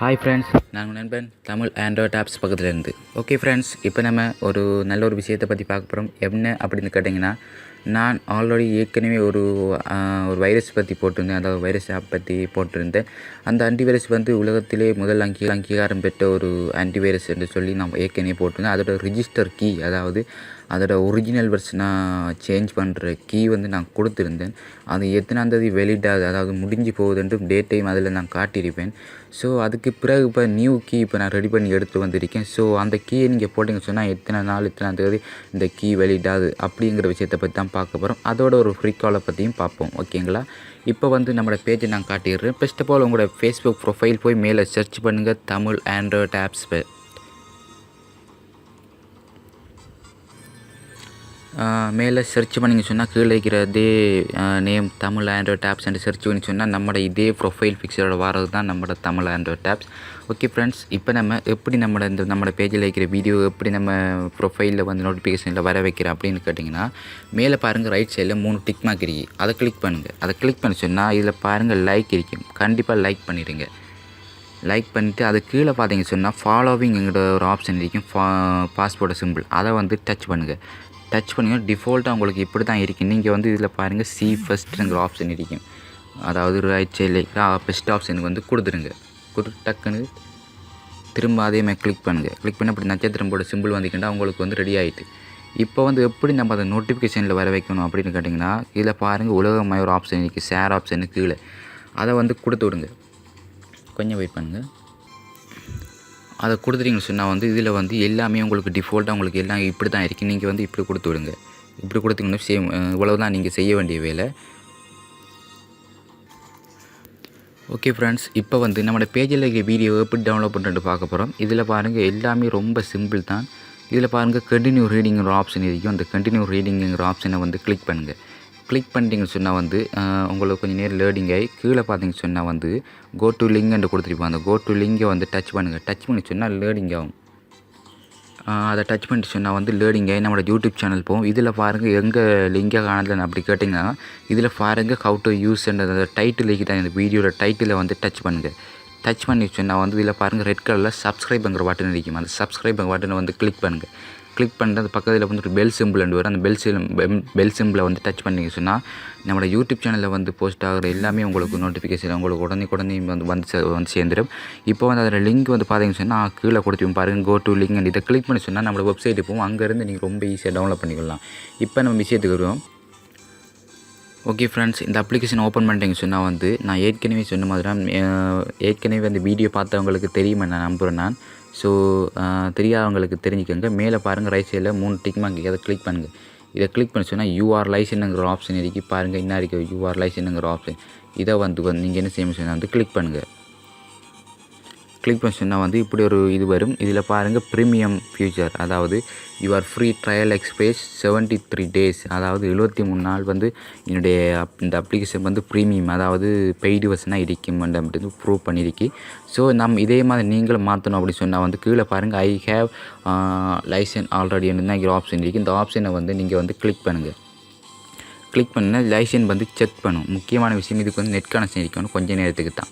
Hi friends நான் உங்கள் நண்பன் தமிழ் ஆண்ட்ராய்ட் ஆப்ஸ் பக்கத்துலேருந்து. ஓகே ஃப்ரெண்ட்ஸ் இப்போ நம்ம ஒரு நல்ல ஒரு விஷயத்தை பற்றி பார்க்க போகிறோம் என்ன அப்படின்னு கேட்டிங்கன்னா நான் ஆல்ரெடி ஏற்கனவே ஒரு ஒரு வைரஸ் பற்றி போட்டிருந்தேன். அதாவது வைரஸ் ஆப் பற்றி போட்டிருந்தேன். அந்த ஆன்டிவைரஸ் வந்து உலகத்திலே முதல் அங்கீ அங்கீகாரம் பெற்ற ஒரு ஆன்டிவைரஸ் என்று சொல்லி நான் ஏற்கனவே போட்டிருந்தேன். அதோட ரிஜிஸ்டர் கீ அதாவது அதோட ஒரிஜினல் வெர்ஷனாக சேஞ்ச் பண்ணுற கீ வந்து நான் கொடுத்துருந்தேன். அது எத்தனாம் வெளியிடாது ஆகுது அதாவது முடிஞ்சு போகுதுன்ட்டு டைம் அதில் நான் காட்டியிருப்பேன். ஸோ அதுக்கு பிறகு இப்போ நியூ கீ இப்போ நான் ரெடி பண்ணி எடுத்து வந்திருக்கேன். ஸோ அந்த கீயை நீங்கள் போட்டிங்க சொன்னால் எத்தனை நாள் எத்தனாந்தேதி இந்த கீ வெளியிடாது ஆகுது அப்படிங்கிற விஷயத்தை பற்றி தான் பார்க்க போகிறோம் அதோட ஒரு ஃப்ரீ காலை பற்றியும் பார்ப்போம் ஓகேங்களா இப்போ வந்து நம்மளோட பேஜை நான் காட்டிடுறேன். ஃபர்ஸ்ட் ஆஃப் ஆல் உங்களோட ஃபேஸ்புக் ப்ரொஃபைல் போய் மேலே சர்ச் பண்ணுங்கள் தமிழ் ஆண்ட்ராய்ட் ஆப்ஸ் மேலே சர்ச் பண்ணிங்க சொன்னால் கீழே இருக்கிறதே name Tamil android apps and search பண்ணி சொன்னால் நம்மளோட இதே ப்ரொஃபைல் பிக்சரோட வரது தான் நம்மளோட Tamil android apps okay friends இப்போ நம்ம எப்படி நம்மளோட இந்த நம்மளோட பேஜில் இருக்கிற வீடியோ எப்படி நம்ம ப்ரொஃபைலில் வந்து நோட்டிஃபிகேஷனில் வர வைக்கிறோம் அப்படின்னு கேட்டிங்கன்னா மேலே பாருங்கள் ரைட் சைடில் மூணு டிக் மார்க் இருக்கு. அதை கிளிக் பண்ணுங்கள் அதை கிளிக் பண்ணி சொன்னால் இதில் பாருங்கள் லைக் இருக்கும். கண்டிப்பாக லைக் பண்ணிடுங்க. லைக் பண்ணிவிட்டு அது கீழே பார்த்தீங்க சொன்னால் ஃபாலோவிங் ஃபாலோவிங்கிற ஒரு ஆப்ஷன் இருக்கும் ஃபா பாஸ்போர்ட் சிம்பிள் அதை வந்து டச் பண்ணுங்கள் டச் பண்ணிங்கன்னா டிஃபால்ட்டாக உங்களுக்கு இப்படி தான் இருக்குது நீங்கள் வந்து இதில் பாருங்கள் சி ஃபஸ்ட்டுங்கிற ஆப்ஷன் இருக்கும் அதாவது ரைட் சைடில் பெஸ்ட் ஆப்ஷனுக்கு வந்து கொடுத்துருங்க. கொடு டக்குன்னு திரும்ப அதே மாதிரி கிளிக் பண்ணுங்கள் கிளிக் பண்ணி அப்படி நட்சத்திரம் போட சிம்பிள் வந்துக்கிட்டால் உங்களுக்கு வந்து ரெடி ஆகிட்டு இப்போ வந்து எப்படி நம்ம அதை நோட்டிஃபிகேஷனில் வர வைக்கணும் அப்படின்னு கேட்டிங்கன்னா இதில் பாருங்கள் உலகமய ஒரு ஆப்ஷன் இருக்குது ஷேர் ஆப்ஷனு கீழே. அதை வந்து கொடுத்து விடுங்க. கொஞ்சம் வெயிட் பண்ணுங்கள் அதை கொடுத்துட்டீங்கன்னு சொன்னால் வந்து இதில் வந்து எல்லாமே உங்களுக்கு டிஃபால்ட்டாக உங்களுக்கு எல்லாம் இப்படி தான் இருக்குது நீங்கள் வந்து இப்படி கொடுத்து விடுங்க. இப்படி கொடுத்தீங்கன்னா சேம் இவ்வளவு தான் நீங்கள் செய்ய வேண்டிய வேலை. ஓகே ஃப்ரெண்ட்ஸ் இப்போ வந்து நம்மளோட பேஜில் இருக்கிற வீடியோ எப்படி டவுன்லோட் பண்ணுறது பார்க்க போகிறோம் இதில் பாருங்கள் எல்லாமே ரொம்ப சிம்பிள் தான். இதில் பாருங்கள் கண்டினியூ ரீடிங்கிற ஆப்ஷன் இருக்கும் அந்த கண்டினியூ ரீடிங்கிற ஆப்ஷனை வந்து கிளிக் பண்ணுங்கள் கிளிக் பண்ணிட்டீங்கன்னு சொன்னால் வந்து உங்களுக்கு கொஞ்சம் நேரம் லேர்டிங் ஆகி கீழே பார்த்தீங்கன்னு சொன்னால் வந்து கோ டு லிங்க்னு கொடுத்துருப்போம். அந்த கோ டு லிங்கை வந்து டச் பண்ணுங்கள் டச் பண்ணி சொன்னால் லேர்டிங் ஆகும். அதை டச் பண்ணிட்டு சொன்னால் வந்து லேர்டிங் ஆகி நம்மளோட யூடியூப் சேனல் போகும். இதில் பாருங்கள் எங்கே லிங்கை காணலன்னு அப்படி கேட்டிங்கன்னா இதில் பாருங்கள் ஹவு டு யூஸ் அந்த டைட்டில் தான் இந்த வீடியோட டைட்டிலை வந்து டச் பண்ணுங்கள் டச் பண்ணி சொன்னால் வந்து இதில் பாருங்கள் ரெட் கலரில் சப்ஸ்கிரைப்ங்கிற பட்டன் இருக்கும் அந்த சப்ஸ்கிரைப் பட்டனை வந்து கிளிக் பண்ணுங்கள் கிளிக் பண்ணிட்டு அது பக்கத்தில் வந்துட்டு பெல் சிம்பிள் வரும். அந்த பெல் சிம் பெல் சிம்பிளை வந்து டச் பண்ணிங்க சொன்னால் நம்மளோட யூடியூப் சேனலில் வந்து போஸ்ட் ஆகிற எல்லாமே உங்களுக்கு நோட்டிஃபிகேஷன் உங்களுக்கு உடனே உடனே வந்து வந்து சே- வந்து சேர்ந்துடும் இப்போ வந்து அதில் லிங்க் வந்து பார்த்தீங்கன்னு சொன்னால் கீழே கொடுத்து பாருங்கள் கோ டு லிங்க் இதை கிளிக் பண்ணி சொன்னால் நம்மளோட வெப்சைட்டு போகும். அங்கேருந்து நீங்கள் ரொம்ப ஈஸியாக டவுன்லோட் பண்ணிக்கலாம். இப்போ நம்ம விஷயத்துக்கு வருவோம். ஓகே ஃப்ரெண்ட்ஸ் இந்த அப்ளிகேஷன் ஓப்பன் பண்ணிட்டீங்க சொன்னால் வந்து நான் ஏற்கனவே சொன்ன மாதிரி தான் ஏற்கனவே அந்த வீடியோ பார்த்தவங்களுக்கு தெரியுமா நான் நம்புகிறேன் நான். ஸோ தெரியாதவங்களுக்கு தெரிஞ்சுக்கோங்க. மேலே பாருங்கள் ரைட் சைடில் மூணு டிக் மார்க் அதை கிளிக் பண்ணுங்கள் இதை கிளிக் பண்ணி சொன்னால் யூஆர் லைசனுங்கிற ஆப்ஷன் இருக்கு. பாருங்கள் என்ன இருக்குது யூஆர் லைசனுங்கிற ஆப்ஷன் இதை வந்து வந்து நீங்கள் என்ன செய்யணும் சொன்னால் வந்து கிளிக் பண்ணுங்கள் கிளிக் பண்ணிச்சுன்னா சொன்னால் வந்து இப்படி ஒரு இது வரும். இதில் பாருங்கள் ப்ரீமியம் ஃபியூச்சர் அதாவது your free trial expires seventy three days அதாவது எழுபத்தி மூணு நாள் வந்து என்னுடைய அப்- இந்த அப்ளிகேஷன் வந்து ப்ரீமியம் அதாவது பெய்டு வசனாக இருக்கும் அப்படின்னு ப்ரூவ் பண்ணியிருக்கு ஸோ நம்ம இதே மாதிரி நீங்களும் மாற்றணும் அப்படின்னு சொன்னால் வந்து கீழே பாருங்கள் ஐ ஹேவ் லைசன் ஆல்ரெடி தான் ஆப்ஷன் இருக்குது இந்த ஆப்ஷனை வந்து நீங்கள் வந்து கிளிக் பண்ணுங்கள் கிளிக் பண்ணால் லைசன் வந்து செக் பண்ணும். முக்கியமான விஷயம் இதுக்கு வந்து நெட் கனெக்ஷன் இருக்கணும் கொஞ்ச நேரத்துக்கு தான்.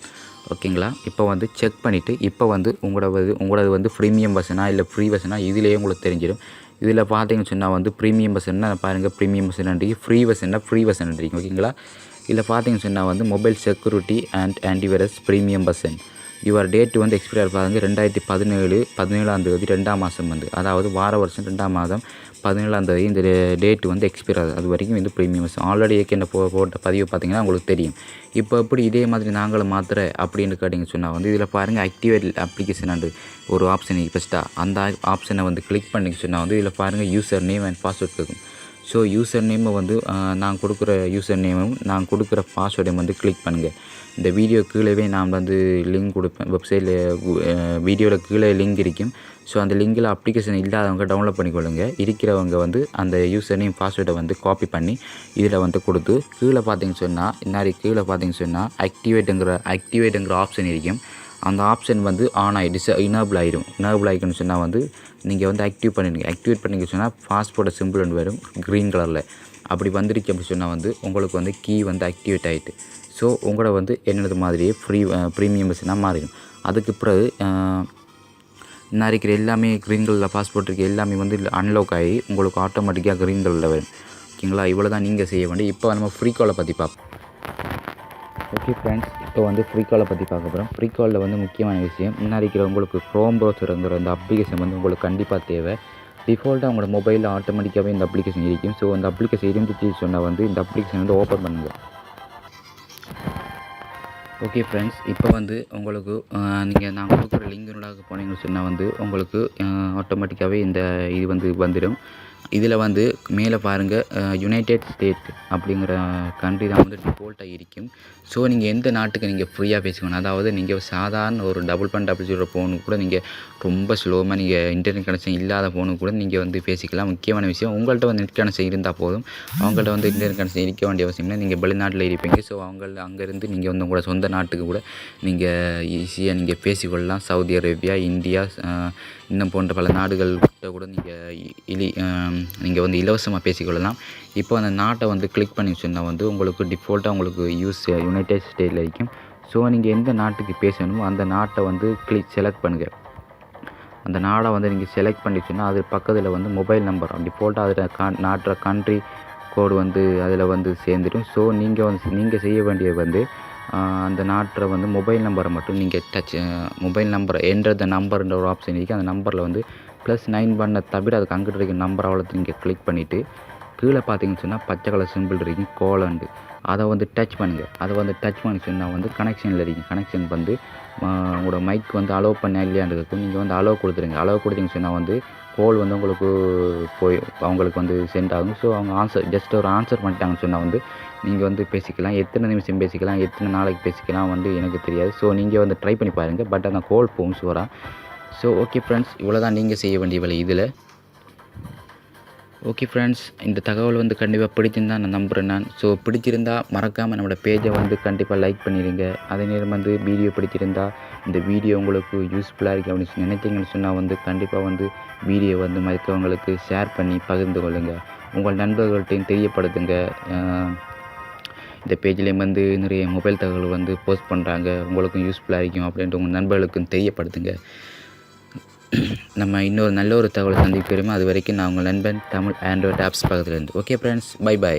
ஓகேங்களா? இப்போ வந்து செக் பண்ணிவிட்டு இப்போ வந்து உங்களோட உங்களோட வந்து ப்ரீமியம் பஸ்ஸுனா இல்லை ஃப்ரீ பஸ்ஸுனா இதுலேயே உங்களுக்கு தெரிஞ்சிடும். இதில் பார்த்தீங்கன்னு சொன்னால் வந்து ப்ரீமியம் பஸ்ஸன்னா பாருங்கள் ப்ரீமியம் பஸ்ஸன்றது ஃப்ரீ பஸ்ஸன்னா ஃப்ரீ பஸ்ஸன்றது ஓகேங்களா? இதில் பார்த்தீங்கன்னு சொன்னால் வந்து mobile security and antivirus premium version your date வந்து எக்ஸ்பயர் பாருங்க ரெண்டாயிரத்தி பதினேழு பதினேழாம் தேதி ரெண்டாம் மாதம் வந்து அதாவது வார வருஷம் ரெண்டாம் மாதம் பதினேழாம் தேதி இந்த டேட்டு வந்து எக்ஸ்பயர் ஆகுது. அது வரைக்கும் வந்து ப்ரீமியம் ஆல்ரெடி ஏற்கனவே போ போட்ட பதிவு பார்த்தீங்கன்னா உங்களுக்கு தெரியும். இப்போ எப்படி இதே மாதிரி நாங்களும் மாத்திர அப்படின்னு கேட்டிங்க சொன்னால் வந்து இதில் பாருங்கள் ஆக்டிவேட் அப்ளிகேஷன் அண்டு ஒரு ஆப்ஷன் ஃபஸ்ட்டாக அந்த ஆப்ஷனை வந்து கிளிக் பண்ணிங்க சொன்னால் வந்து இதில் பாருங்கள் யூசர் நேம் அண்ட் பாஸ்வேர்ட் இருக்கும் ஸோ யூசர் நேமை வந்து நான் கொடுக்குற யூசர் நேமும் நான் கொடுக்குற பாஸ்வேர்டையும் வந்து கிளிக் பண்ணுங்கள் இந்த வீடியோ கீழேவே நான் வந்து லிங்க் கொடுப்பேன். வெப்சைட்டில் வீடியோவில் கீழே லிங்க் இருக்கும். ஸோ அந்த லிங்கில் அப்ளிகேஷன் இல்லாதவங்க டவுன்லோட் பண்ணிக்கொள்ளுங்க. இருக்கிறவங்க வந்து அந்த யூசர் நேம் பாஸ்வேர்டை வந்து காப்பி பண்ணி இதில் வந்து கொடுத்து கீழே பார்த்தீங்கன்னு சொன்னால் இன்னாரி கீழே பார்த்தீங்கன்னு சொன்னால் ஆக்டிவேட்டுங்கிற ஆக்டிவேட்டுங்கிற ஆப்ஷன் இருக்கும். அந்த ஆப்ஷன் வந்து ஆன் ஆகி டிஸ் இனேபிள் ஆகிடும் இனேபிள் ஆகிக்கணும்னு சொன்னால் வந்து நீங்கள் வந்து ஆக்டிவ் பண்ணிடுங்க. ஆக்டிவேட் பண்ணிக்க சொன்னால் பாஸ்போர்ட் சிம்பிள் ஒன்று வரும் க்ரீன் கலரில் அப்படி வந்துருச்சு அப்படி சொன்னால் வந்து உங்களுக்கு வந்து கீ வந்து ஆக்டிவேட் ஆகிட்டு ஸோ உங்களோட வந்து என்னது மாதிரியே ஃப்ரீ ப்ரீமியம் பஸ்ஸுனா மாறிடும். அதுக்கு பிறகு நான் இருக்கிற எல்லாமே க்ரீன் கலரில் பாஸ்போர்ட் இருக்க எல்லாமே வந்து அன்லாக் ஆகி உங்களுக்கு ஆட்டோமேட்டிக்காக க்ரீன் கலரில் வரும். ஓகேங்களா? இவ்வளோ தான் நீங்கள் செய்ய வேண்டிய இப்போ நம்ம ஃப்ரீ காலை பற்றி பார்ப்போம் ஓகே ஃப்ரெண்ட்ஸ் இப்போ வந்து ஃப்ரீ காலை பற்றி பார்க்க போகிறோம் ஃப்ரீ காலில் வந்து முக்கியமான விஷயம் முன்னாடி இருக்கிற உங்களுக்கு க்ரோம் ப்ரௌசருங்கிற அந்த அப்ளிகேஷன் வந்து உங்களுக்கு கண்டிப்பாக தேவை. டிஃபால்ட்டாக உங்களோட மொபைலில் ஆட்டோமேட்டிக்காகவே இந்த அப்ளிகேஷன் இருக்கும். ஸோ அந்த அப்ளிகேஷன் இருந்துச்சு சொன்னால் வந்து இந்த அப்ளிகேஷன் வந்து ஓப்பன் பண்ணுங்கள் ஓகே ஃப்ரெண்ட்ஸ் இப்போ வந்து உங்களுக்கு நீங்கள் நான் கொடுக்குற லிங்கினோட போனீங்கன்னு சொன்னால் வந்து உங்களுக்கு ஆட்டோமேட்டிக்காகவே இந்த இது வந்து வந்துடும் இதில் வந்து மேலே பாருங்கள் யுனைடெட் ஸ்டேட் அப்படிங்கிற கண்ட்ரி தான் வந்து டிஃபால்ட்டாக இருக்கும். ஸோ நீங்கள் எந்த நாட்டுக்கு நீங்கள் ஃப்ரீயாக பேசிக்கணும்? அதாவது நீங்கள் சாதாரண ஒரு டபுள் பன் டபுள் ஜீரோ ஃபோனுக்கு கூட நீங்கள் ரொம்ப ஸ்லோவாக நீங்கள் இன்டர்நெட் கனெக்ஷன் இல்லாத ஃபோனுக்கு கூட நீங்கள் வந்து பேசிக்கலாம். முக்கியமான விஷயம் உங்கள்கிட்ட வந்து நெட் கனெக்ஷன் இருந்தால் போதும். அவங்கள்ட்ட வந்து இன்டர்நெட் கனெக்ஷன் இருக்க வேண்டிய அவசியம் இல்லை. நீங்கள் வெளிநாட்டில் இருப்பீங்க. ஸோ அவங்க அங்கேருந்து நீங்கள் வந்து உங்களோட சொந்த நாட்டுக்கு கூட நீங்கள் ஈஸியாக நீங்கள் பேசிக்கொள்ளலாம். சவுதி அரேபியா இந்தியா இன்னும் போன்ற பல நாடுகள் கூட நீங்கள் இலி நீங்கள் வந்து இலவசமாக பேசிக்கொள்ளலாம். இப்போ அந்த நாட்டை வந்து கிளிக் பண்ணி சொன்னால் வந்து உங்களுக்கு டிஃபால்ட்டாக உங்களுக்கு யூஸ் யுனைடெட் ஸ்டேட்டில் இருக்கும் ஸோ நீங்கள் எந்த நாட்டுக்கு பேசணுமோ அந்த நாட்டை வந்து கிளிக் செலக்ட் பண்ணுங்கள் அந்த நாடை வந்து நீங்கள் செலக்ட் பண்ணி சொன்னால் அது பக்கத்தில் வந்து மொபைல் நம்பர் டிஃபால்ட்டாக அதில் கான் நாட்டுற கண்ட்ரி கோடு வந்து அதில் வந்து சேர்ந்துடும். ஸோ நீங்கள் வந்து நீங்கள் செய்ய வேண்டியது வந்து அந்த நாட்டில் வந்து மொபைல் நம்பரை மட்டும் நீங்கள் டச் மொபைல் நம்பர் என்ற த நம்பர்ன்ற ஒரு ஆப்ஷன் இருக்குது அந்த நம்பரில் வந்து ப்ளஸ் நைன் பண்ண தவிர அதுக்கு அங்கிட்டு இருக்க நம்பர் அவ்வளோ நீங்கள் கிளிக் பண்ணிவிட்டு கீழே பார்த்தீங்கன்னு சொன்னால் பச்சை கலர் சிம்பிள் இருக்கும் கோலண்டு அதை வந்து டச் பண்ணுங்கள் அதை வந்து டச் பண்ணி சொன்னால் வந்து கனெக்ஷனில் இருக்கும் கனெக்ஷன் வந்து உங்களோட மைக் வந்து அலோவ் பண்ண இல்லையான்றதுக்கு நீங்கள் வந்து அலோவ் கொடுத்துருங்க அலோவ் கொடுத்தீங்கன்னு சொன்னால் வந்து கோல் வந்து உங்களுக்கு போய் அவங்களுக்கு வந்து சென்ட் ஆகும். ஸோ அவங்க ஆன்சர் ஜஸ்ட் ஒரு ஆன்சர் பண்ணிட்டாங்கன்னு சொன்னால் வந்து நீங்கள் வந்து பேசிக்கலாம். எத்தனை நிமிஷம் பேசிக்கலாம் எத்தனை நாளைக்கு பேசிக்கலாம் வந்து எனக்கு தெரியாது. ஸோ நீங்கள் வந்து ட்ரை பண்ணி பாருங்கள் பட் அந்த கோல் போகும் ஷுவராக ஸோ ஓகே ஃப்ரெண்ட்ஸ் இவ்வளோ தான் நீங்கள் செய்ய வேண்டிய வேலை இதில். ஓகே ஃப்ரெண்ட்ஸ் இந்த தகவல் வந்து கண்டிப்பாக பிடிச்சிருந்தா நான் நம்புகிறேன் நான். ஸோ பிடிச்சிருந்தா மறக்காமல் நம்மளோட பேஜை வந்து கண்டிப்பாக லைக் பண்ணிடுங்க அதே நேரம் வந்து வீடியோ பிடிச்சிருந்தா இந்த வீடியோ உங்களுக்கு யூஸ்ஃபுல்லாக இருக்குது அப்படின்னு சொல்லி நினைத்தீங்கன்னு சொன்னால் வந்து கண்டிப்பாக வந்து வீடியோ வந்து மற்றவங்களுக்கு ஷேர் பண்ணி பகிர்ந்து கொள்ளுங்கள் உங்கள் நண்பர்கள்ட்டையும் தெரியப்படுத்துங்க. இந்த பேஜ்லேயும் வந்து நிறைய மொபைல் தகவல் வந்து போஸ்ட் பண்ணுறாங்க உங்களுக்கும் யூஸ்ஃபுல்லாக இருக்கும் அப்படின்ட்டு உங்கள் நண்பர்களுக்கும் தெரியப்படுத்துங்க. நம்ம இன்னொரு நல்ல ஒரு தகவல் சந்திக்கிறோமோ அது வரைக்கும் நான் உங்கள் நண்பன் தமிழ் ஆண்ட்ராய்ட் ஆப்ஸ் பக்கத்துலேருந்து. Okay friends bye bye